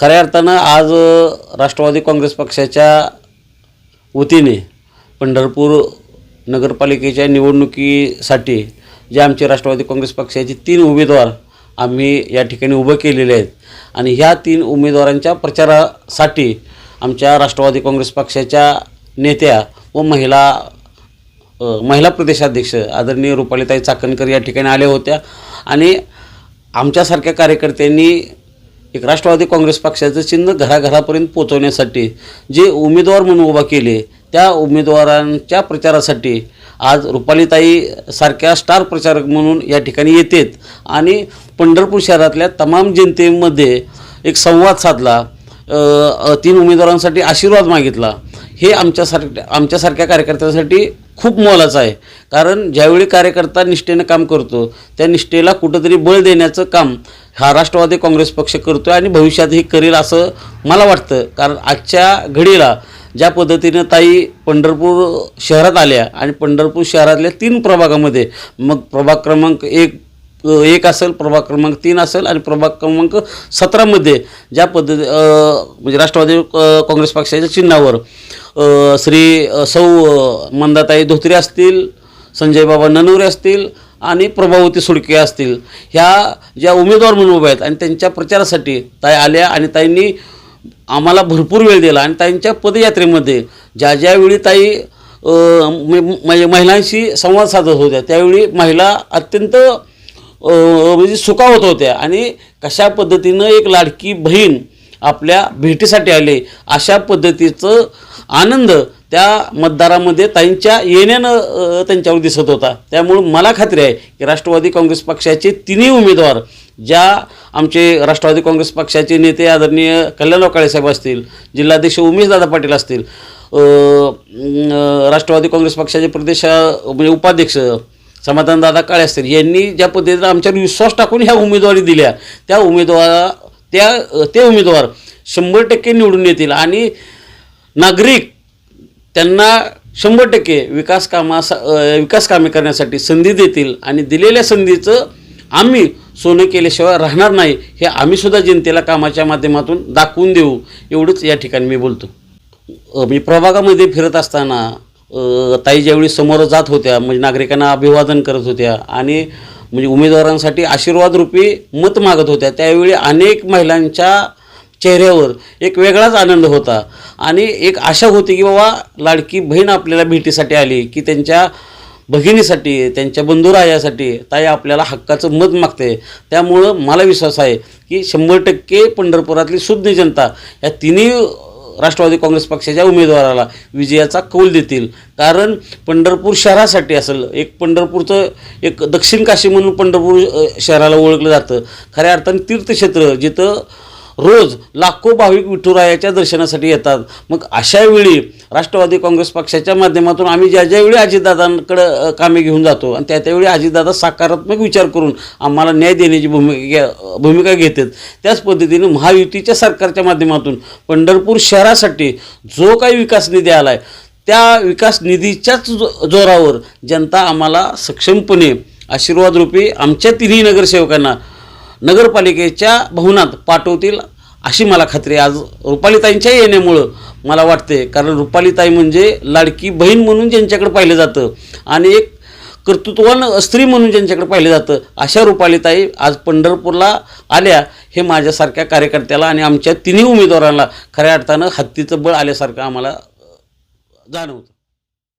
खऱ्या अर्थानं आज राष्ट्रवादी काँग्रेस पक्षाच्या वतीने पंढरपूर नगरपालिकेच्या निवडणुकीसाठी जे आमचे राष्ट्रवादी काँग्रेस पक्षाचे तीन उमेदवार आम्ही या ठिकाणी उभं केलेले आहेत. आणि ह्या तीन उमेदवारांच्या प्रचारासाठी आमच्या राष्ट्रवादी काँग्रेस पक्षाच्या नेत्या व महिला महिला प्रदेशाध्यक्ष आदरणीय रुपालीताई चाकणकर या ठिकाणी आल्या होत्या. आणि आमच्यासारख्या कार्यकर्त्यांनी एक राष्ट्रवादी काँग्रेस पक्षाचं चिन्ह घराघरापर्यंत पोचवण्यासाठी जे उमेदवार म्हणून उभा केले त्या उमेदवारांच्या प्रचारासाठी आज रुपालीताई सारख्या स्टार प्रचारक म्हणून या ठिकाणी येतात. आणि पंढरपूर शहरातल्या तमाम जनतेमध्ये एक संवाद साधला तीन उमेदवारांसाठी आशीर्वाद मागितला. हे आमच्यासारख्या आमच्यासारख्या कार्यकर्त्यांसाठी खूप मोलाचं आहे. कारण ज्यावेळी कार्यकर्ता निष्ठेनं काम करतो त्या निष्ठेला कुठंतरी बळ देण्याचं काम हा राष्ट्रवादी काँग्रेस पक्ष करतो आणि भविष्यातही करेल असं मला वाटतं. कारण आजच्या घडीला ज्या पद्धतीनं ताई पंढरपूर शहरात आल्या आणि पंढरपूर शहरातल्या तीन प्रभागामध्ये मग प्रभाग क्रमांक एक एक असेल प्रभाग क्रमांक तीन असेल आणि प्रभाग क्रमांक सतरामध्ये ज्या पद्धती म्हणजे राष्ट्रवादी काँग्रेस पक्षाच्या चिन्हावर श्री सौ मंदाताई धोत्रे असतील संजय बाबा ननवरे असतील आणि प्रभावती सुडके असतील. ह्या ज्या उमेदवार म्हणून उभ्या आहेत आणि त्यांच्या प्रचारासाठी ताई आल्या आणि ताईंनी आम्हाला भरपूर वेळ दिला आणि ताईंच्या पदयात्रेमध्ये ज्या ज्यावेळी ताई म्हणजे महिलांशी संवाद साधत होत्या त्यावेळी महिला अत्यंत म्हणजे सुखावत होत्या आणि कशा पद्धतीनं एक लाडकी बहीण आपल्या भेटीसाठी आले. अशा पद्धतीचं आनंद त्या मतदारामध्ये ताईंच्या येण्यानं त्यांच्यावर दिसत होता. त्यामुळं मला खात्री आहे की राष्ट्रवादी काँग्रेस पक्षाचे तिन्ही उमेदवार ज्या आमचे राष्ट्रवादी काँग्रेस पक्षाचे नेते आदरणीय कल्याणराव काळेसाहेब असतील जिल्हाध्यक्ष उमेशदादा पाटील असतील राष्ट्रवादी काँग्रेस पक्षाचे प्रदेश म्हणजे उपाध्यक्ष समाधानदादा काळे असतील यांनी ज्या पद्धतीनं आमच्यावर विश्वास टाकून ह्या उमेदवारी दिल्या. त्या उमेदवारा त्या ते उमेदवार शंभर टक्के निवडून येतील आणि नागरिक त्यांना शंभर टक्के विकास कामासा विकास कामे करण्यासाठी संधी देतील आणि दिलेल्या संधीचं आम्ही सोनं केल्याशिवाय राहणार नाही हे आम्हीसुद्धा जनतेला कामाच्या माध्यमातून दाखवून देऊ एवढंच या ठिकाणी मी बोलतो. मी प्रभागामध्ये फिरत असताना ताई ज्यावेळी समोर जात होत्या म्हणजे नागरिकांना अभिवादन करत होत्या आणि म्हणजे उमेदवारांसाठी आशीर्वाद रूपी मत मागत होत्या. त्यावेळी अनेक महिलांच्या चेहऱ्यावर एक वेगळाच आनंद होता. आणि एक आशा होती की बाबा लाडकी बहीण आपल्याला भेटीसाठी आली की त्यांच्या भगिनीसाठी त्यांच्या बंधुरायासाठी ताई आपल्याला हक्काचं मत मागते. त्यामुळं मला विश्वास आहे की शंभर टक्के पंढरपुरातली शुद्ध जनता या तिन्ही राष्ट्रवादी काँग्रेस पक्षाच्या उमेदवाराला विजयाचा कौल देतील. कारण पंढरपूर शहरासाठी असेल एक पंढरपूरचं एक दक्षिण काशी म्हणून पंढरपूर शहराला ओळखलं जातं. खऱ्या अर्थाने तीर्थक्षेत्र जिथं रोज लाखो भाविक विठुरायाच्या दर्शनासाठी येतात. मग अशा वेळी राष्ट्रवादी काँग्रेस पक्षाच्या माध्यमातून आम्ही ज्या ज्यावेळी अजितदादांकडं कामे घेऊन जातो आणि त्या त्यावेळी अजितदादा सकारात्मक विचार करून आम्हाला न्याय देण्याची भूमिका भूमिका घेतात. त्याच पद्धतीने महायुतीच्या सरकारच्या माध्यमातून पंढरपूर शहरासाठी जो काही विकास निधी आला आहे त्या विकास निधीच्याच जो- जोरावर जनता आम्हाला सक्षमपणे आशीर्वादरूपी आमच्या तिन्ही नगरसेवकांना नगरपालिकेच्या भवनात पाठवतील अशी मला खात्री आहे. आज रुपालीताईंच्या येण्यामुळं मला वाटते कारण रुपालीताई म्हणजे लाडकी बहीण म्हणून ज्यांच्याकडे पाहिलं जातं आणि एक कर्तृत्वान स्त्री म्हणून ज्यांच्याकडे पाहिलं जातं अशा रुपालीताई आज पंढरपूरला आल्या हे माझ्यासारख्या कार्यकर्त्याला आणि आमच्या तिन्ही उमेदवारांना खऱ्या अर्थानं हत्तीचं बळ आल्यासारखं आम्हाला जाणवतं